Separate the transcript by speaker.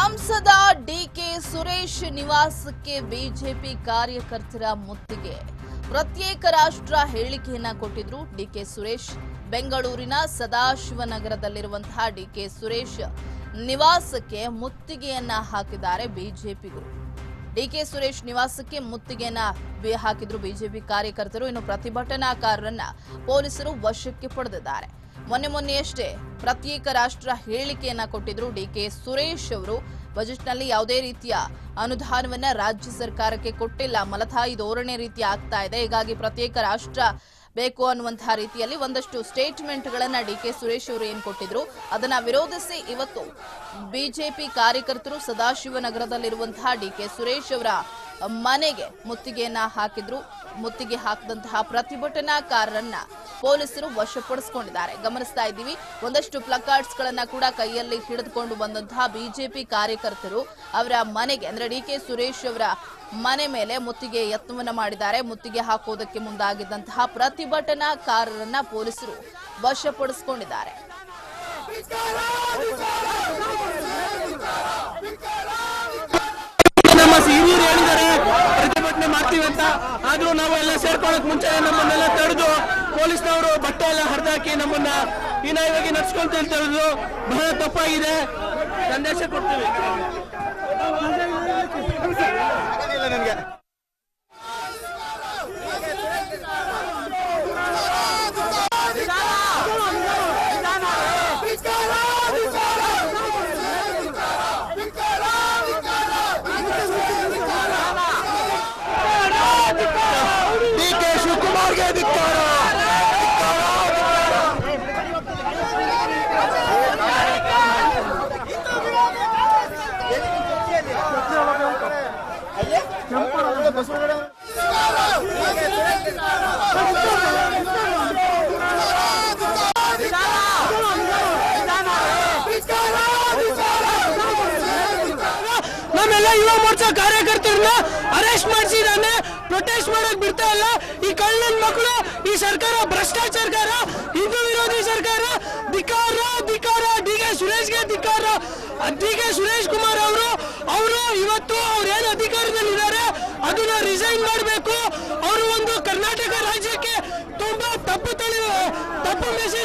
Speaker 1: ಸಂಸದ ಡಿಕೆ ಸುರೇಶ್ ನಿವಾಸಕ್ಕೆ ಬಿಜೆಪಿ ಕಾರ್ಯಕರ್ತರ ಮುತ್ತಿಗೆ. ಪ್ರತ್ಯೇಕ ರಾಷ್ಟ್ರ ಹೇಳಿಕೆಯನ್ನ ಕೊಟ್ಟಿದ್ರು ಡಿಕೆ ಸುರೇಶ್. ಬೆಂಗಳೂರಿನ ಸದಾಶಿವನಗರದಲ್ಲಿರುವಂತಹ ಡಿಕೆ ಸುರೇಶ್ ನಿವಾಸಕ್ಕೆ ಮುತ್ತಿಗೆಯನ್ನ ಹಾಕಿದ್ದಾರೆ ಬಿಜೆಪಿಗರು ಡಿಕೆ ಸುರೇಶ್ ನಿವಾಸಕ್ಕೆ ಮುತ್ತಿಗೆಯನ್ನ ಹಾಕಿದ್ರು ಬಿಜೆಪಿ ಕಾರ್ಯಕರ್ತರು. ಇನ್ನು ಪ್ರತಿಭಟನಾಕಾರರನ್ನ ಪೊಲೀಸರು ವಶಕ್ಕೆ ಪಡೆದಿದ್ದಾರೆ. ಮೊನ್ನೆ ಮೊನ್ನೆಯಷ್ಟೇ ಪ್ರತ್ಯೇಕ ರಾಷ್ಟ್ರ ಹೇಳಿಕೆಯನ್ನ ಕೊಟ್ಟಿದ್ರು ಡಿಕೆ ಸುರೇಶ್ ಅವರು. ಬಜೆಟ್ನಲ್ಲಿ ಯಾವುದೇ ರೀತಿಯ ಅನುದಾನವನ್ನ ರಾಜ್ಯ ಸರ್ಕಾರಕ್ಕೆ ಕೊಟ್ಟಿಲ್ಲ. ಮಲತಾಯಿ ಧೋರಣೆ ರೀತಿ ಆಗ್ತಾ ಇದೆ. ಹೀಗಾಗಿ ಪ್ರತ್ಯೇಕ ರಾಷ್ಟ್ರ ಬೇಕು ಅನ್ನುವಂತಹ ರೀತಿಯಲ್ಲಿ ಒಂದಷ್ಟು ಸ್ಟೇಟ್ಮೆಂಟ್ಗಳನ್ನ ಡಿ ಕೆ ಸುರೇಶ್ ಅವರು ಏನ್ ಕೊಟ್ಟಿದ್ರು. ಅದನ್ನ ವಿರೋಧಿಸಿ ಇವತ್ತು ಬಿಜೆಪಿ ಕಾರ್ಯಕರ್ತರು ಸದಾಶಿವನಗರದಲ್ಲಿರುವಂತಹ ಡಿ ಕೆ ಸುರೇಶ್ ಅವರ ಮನೆಗೆ ಮುತ್ತಿಗೆಯನ್ನ ಹಾಕಿದ್ರು. ಮುತ್ತಿಗೆ ಹಾಕಿದಂತಹ ಪ್ರತಿಭಟನಾಕಾರರನ್ನ ಪೊಲೀಸರು ವಶಪಡಿಸಿಕೊಂಡಿದ್ದಾರೆ. ಗಮನಿಸ್ತಾ ಇದ್ದೀವಿ. ಒಂದಷ್ಟು ಪ್ಲಕಾರ್ಡ್ಸ್ ಗಳನ್ನ ಕೂಡ ಕೈಯಲ್ಲಿ ಹಿಡಿದುಕೊಂಡು ಬಂದಂತಹ ಬಿಜೆಪಿ ಕಾರ್ಯಕರ್ತರು ಅವರ ಮನೆಗೆ, ಅಂದ್ರೆ ಡಿ ಕೆ ಸುರೇಶ್ ಅವರ ಮನೆ ಮೇಲೆ ಮುತ್ತಿಗೆ ಯತ್ನವನ್ನ ಮಾಡಿದ್ದಾರೆ. ಮುತ್ತಿಗೆ ಹಾಕೋದಕ್ಕೆ ಮುಂದಾಗಿದ್ದಂತಹ ಪ್ರತಿಭಟನಾಕಾರರನ್ನ ಪೊಲೀಸರು ವಶಪಡಿಸಿಕೊಂಡಿದ್ದಾರೆ.
Speaker 2: ಪ್ರತಿಭಟನೆ ಮಾಡ್ತೀವಿ ಅಂತ. ಆದ್ರೂ ನಾವು ಎಲ್ಲ ಸೇರ್ಕೊಳ್ಳೋಕ್ ಮುಂಚೆ ನಮ್ಮನ್ನೆಲ್ಲ ತಡೆದು ಪೊಲೀಸ್ನವರು ಬಟ್ಟೆ ಎಲ್ಲ ಹರಿದಾಕಿ ನಮ್ಮನ್ನ ಹೀನಾಯವಾಗಿ ನಡ್ಸ್ಕೊಂತ ಬಹಳ ತಪ್ಪಾಗಿದೆ. ಸಂದೇಶ ಕೊಡ್ತೀವಿ. ಯುವ ಮೋರ್ಚಾ ಕಾರ್ಯಕರ್ತರನ್ನ ಅರೆಸ್ಟ್ ಮಾಡಿಸಿದಾನೆ ಪ್ರೊಟೆಸ್ಟ್ ಮಾಡಕ್ ಬಿಡ್ತಾ ಇಲ್ಲ. ಈ ಕಳ್ಳನ ಮಕ್ಕಳು ಈ ಸರ್ಕಾರ ಭ್ರಷ್ಟಾಚಾರಕಾರ, ಹಿಂದೂ ವಿರೋಧಿ ಸರ್ಕಾರ ಧಿಕಾರ ಧಿಕಾರ ಡಿ ಕೆ ಸುರೇಶ್ಗೆ ಧಿಕಾರ ಡಿ ಕೆ ಸುರೇಶ್ ಕುಮಾರ್ ಅವರು ಅವರು ಇವತ್ತು ಅವ್ರು ಏನು ಅಧಿಕಾರದಲ್ಲಿದ್ದಾರೆ, ಅದನ್ನ ರಿಸೈನ್ ಮಾಡಬೇಕು. ಅವರು ಒಂದು ಕರ್ನಾಟಕ ರಾಜ್ಯಕ್ಕೆ ತುಂಬಾ ತಪ್ಪು ತಳಿ, ತಪ್ಪು ಮೆಸೇಜ್